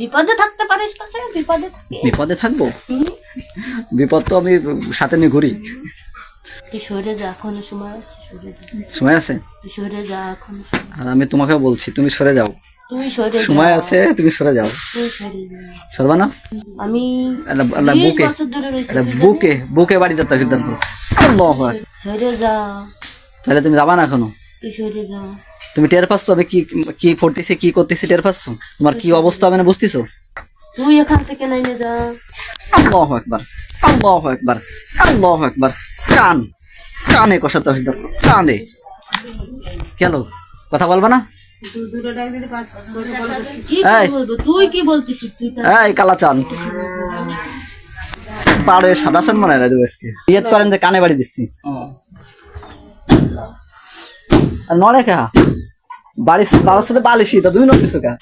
বিপদে থাকতে পারিস বিপদে বিপদে থাকব? বিপদ তো আমি সাথে নিয়ে ঘুরি। সরে যা এখনও সময় আছে সময় আছে? সরে যা এখনও আর আমি তোমাকে বলছি তুমি সরে যাও। সময় আছে তুমি সরে যাও। সরবা না? আমি বুকে বুকে বুকে বাড়ি যেতে সিদ্ধান্ত। তাহলে তুমি যাবা না এখনও? সরে যা। তুমি টের পাচ্ছ? আমি কি কি করতেছি কি করতেছি টের পাচ্ছ? তোমার কি অবস্থা মানে বুঝতেছো? তুই এখান থেকে নাইনে যা। আল্লাহু আকবার আল্লাহু আকবার আল্লাহু আকবার। কান কানে কষাতে হয় কানে। কেন? কথা বলবা না? কি এই। বলব? তুই কি বলতিস তুই তা- এই কালাচান। পাড়ে সাদা চান মনে হয় আজকে? ইয়েত করেন যে কানে বাড়ি দিচ্ছি। নড়ে কা? বাড়ি বাবার সাথে বালিশি তা তুমি নড়তেছো কা?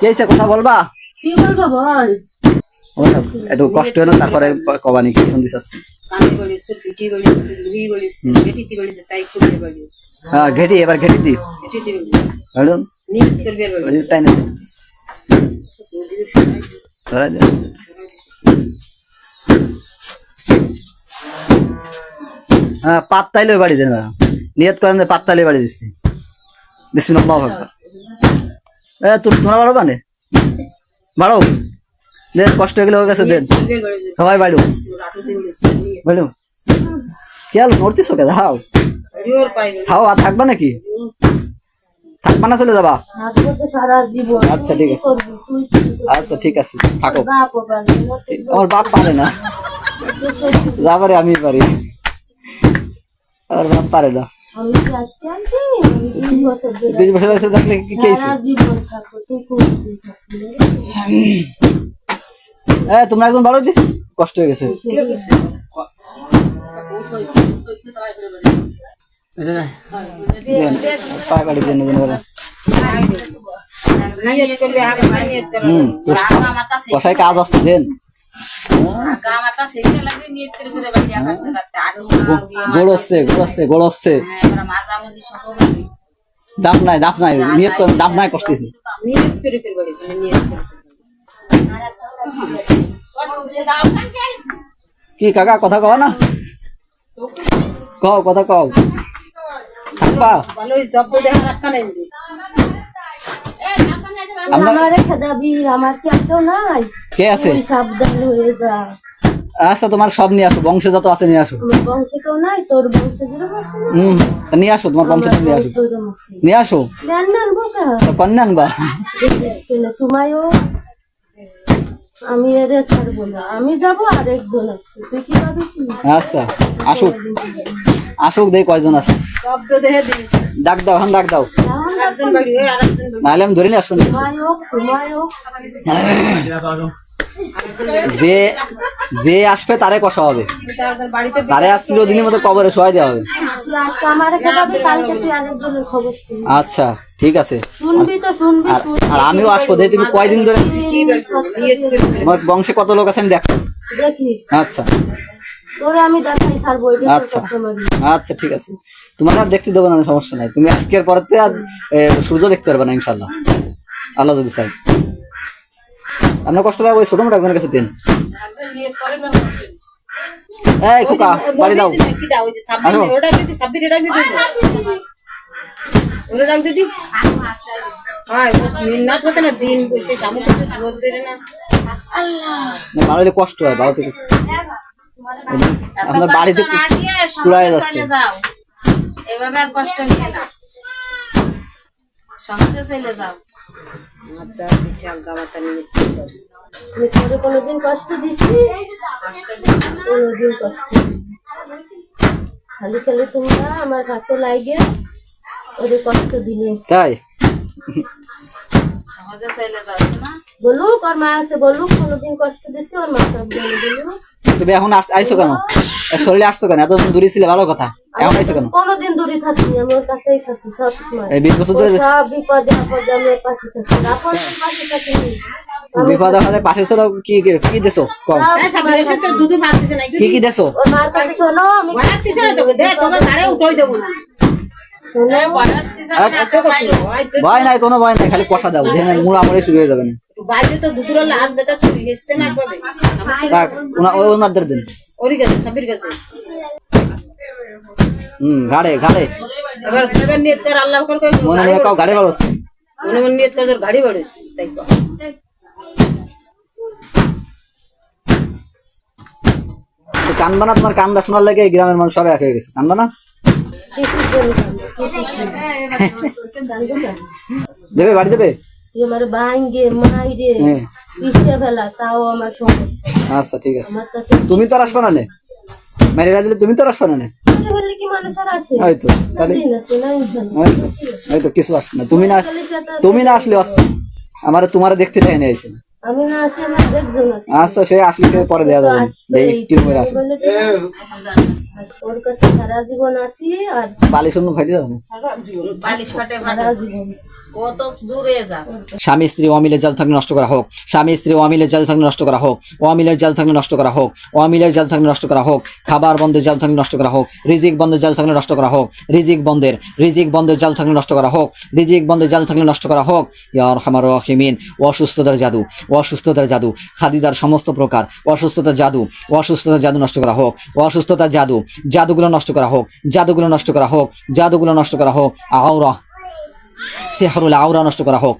কে কথা বলবা? কি বলব বল? একটু কষ্ট হলো তারপরে কবানি কি শুনতে চাচ্ছি হ্যাঁ ঘেটি এবার ঘেটি দি দে। ধরা দে। হ্যাঁ পাত্তাইলে বাড়ি দেন নিয়ত করেন যে পাত্তাইলে বাড়ি দিচ্ছি। বিসমিল্লাহ এ তুমি তোমরা বাড়ো মানে বাড়ো দেন কষ্ট হয়ে গেলে হয়ে গেছে দেন। সবাই বাড়ো বাড়ো খেয়াল নড়তেছো কে? দাও খাও আর থাকবা নাকি? থাকবা না চলে যাবা? আচ্ছা ঠিক আছে? আচ্ছা ঠিক আছে থাকো। আমার বাপ পারে না। যা পারে আমি পারি। বাপ পারে না। বিশ বছর আছে থাকলে কি হ্যাঁ তোমরা একদম বাড়ো দি কষ্ট হয়ে গেছে। বলে। হুম সে কষাই কাজ আসছে দেন। আগা মাথা শেষে লাগে নিয়ত করে করে বাড়ি আকাশে রাখতে আলু গোড় হচ্ছে গোড় হচ্ছে গোড় হচ্ছে এবার মাঝামাঝি সকল দাপ নাই দাপ নাই, নিয়ত দাপ নাই কষ্টছে নিয়ত করে করে বাড়ি নিয়ত করে কি কাকা, কথা কও না? কথা কও। জব্দ দেখা রাখা নেই আমার দাবি আমার কি কেউ নাই? কে আছে? তুই সাবধান হয়ে যা। আচ্ছা তোমার সব নিয়ে আসো বংশ যত আছে নিয়ে আসো। বংশে কেউ নাই তোর বংশে আছে। হুম নিয়ে আসো তোমার বংশ নিয়ে আসো। নিয়ে আসো। কন্যা আনবা। আমি এরে ছাড়বো না। আমি যাব আর একজন আসছে তুই কি আচ্ছা আসুক। আসুক দেখ কয়জন আছে। শব্দ দিই ডাক দাও হ্যাঁ ডাক দাও। নাহলে আমি ধরে নিয়ে আসুন যে যে আসবে, তারে কষা হবে। তারে আসছিল দিনের মতো কবরে শোয়া দেওয়া হবে। আচ্ছা ঠিক আছে। আর আমিও আসব দেখি তুমি কয়দিন ধরে বংশে কত লোক আছে আমি দেখো আচ্ছা। তোরে আমি দেখাই ছাড়বো এটা আচ্ছা। আচ্ছা ঠিক আছে। তোমার আর দেখতে দেবো না সমস্যা নাই। তুমি আজকের পরেতে আর সূর্য দেখতে পারবে না ইনশাল্লাহ আল্লাহ যদি চাই আপনার কষ্ট লাগে ওই ছোট মোটো একজনের কাছে দিন। এই খোকা বাড়ি দাও। আসো। ডাক দিদি হ্যাঁ বসে কষ্ট হয় থেকে আপনার বাড়িতে কুড়ায় যাচ্ছে। এভাবে আর কষ্ট নিয়ে না সমাজে চলে যাও। কোনোদিন কষ্ট কোনোদিন কষ্ট খালি খালি তোমরা আমার কাছে লাগে ওরে কষ্ট দিলে। তাই? বলুক ওর মা আছে বলুক কোনোদিন কষ্ট দিছি ওর মা সব বলে দিল। তুমি এখন আস- আইছো কেন? শরীরে আসছো কেন? এতদিন দূরে ছিলে ভালো কথা। এখন আইসো কেন? কোনোদিন দূরে থাকিনি আমি ওর কাছেই থাকি সবসময় এই বিশ বছর ধরে বিপদে আপদে আমি পাশে থাকি। এখন পাশে থাকিনি বিপদ আমাদের পাশে ছিল কি কি- কি দেছো? কম। কি কি দেছো? ভয় নাই কোনো ভয় নাই খালি কষা দাও মুড়া মুড়ে শুরু হয়ে যাবে না। বাজে তো দুধুর হাত বেতা চুরি এসছে না একভাবে থাক ওনা ওই ওনাদের দেন। ওরি গেছে সাবির গেছে। হুম ঘাড়ে ঘাড়ে। এবার এবার নিয়ত কর আল্লাহ কর কই মনে মনে কাউ গাড়ি মনে মনে নিয়ত কর গাড়ি বাড়িস তাই কর। কান্দবা না তোমার কান্দা শোনার লাগে গ্রামের মানুষ সবাই এক হয়ে গেছে। কান্দবা না? দেবে বাড়ি দেবে? আমার ভাঙ্গে মাইরে পিছিয়ে ফেলা তাও আমার সমস্যা আচ্ছা ঠিক আছে। তুমি তো আর আসবে না নে। মেরে দিলে তুমি তো আর আসবে না নে। পিছিয়ে ফেললে কি মানুষ আর আসে? হয়তো তাহলে কিছু আসবে না। তুমি না তুমি না আসলে আসছে আমার তোমার দেখতে চাই না এসে। আচ্ছা সে আসলে সে পরে দেওয়া যাবে করে আসবে। বালিশ ফাটে জীবন। স্বামী স্ত্রী অমিলের জাল থাকলে নষ্ট করা হোক স্বামী স্ত্রী অমিলের জাল থাকলে নষ্ট করা হোক অমিলের জাল থাকলে নষ্ট করা হোক অমিলের জাল থাকলে নষ্ট করা হোক খাবার বন্ধের জাল থাকলে নষ্ট করা হোক রিজিক বন্ধের জাল থাকলে নষ্ট করা হোক রিজিক বন্ধের রিজিক বন্ধের জাল থাকলে নষ্ট করা হোক রিজিক বন্ধের জাল থাকলে নষ্ট করা হোক ইয়ার হামার রহিমিন অসুস্থতার জাদু অসুস্থতার জাদু খাদিদার সমস্ত প্রকার অসুস্থতার জাদু অসুস্থতার জাদু নষ্ট করা হোক অসুস্থতার জাদু জাদুগুলো নষ্ট করা হোক জাদুগুলো নষ্ট করা হোক জাদুগুলো নষ্ট করা হোক আওরা সেহরুল আওরা নষ্ট করা হোক।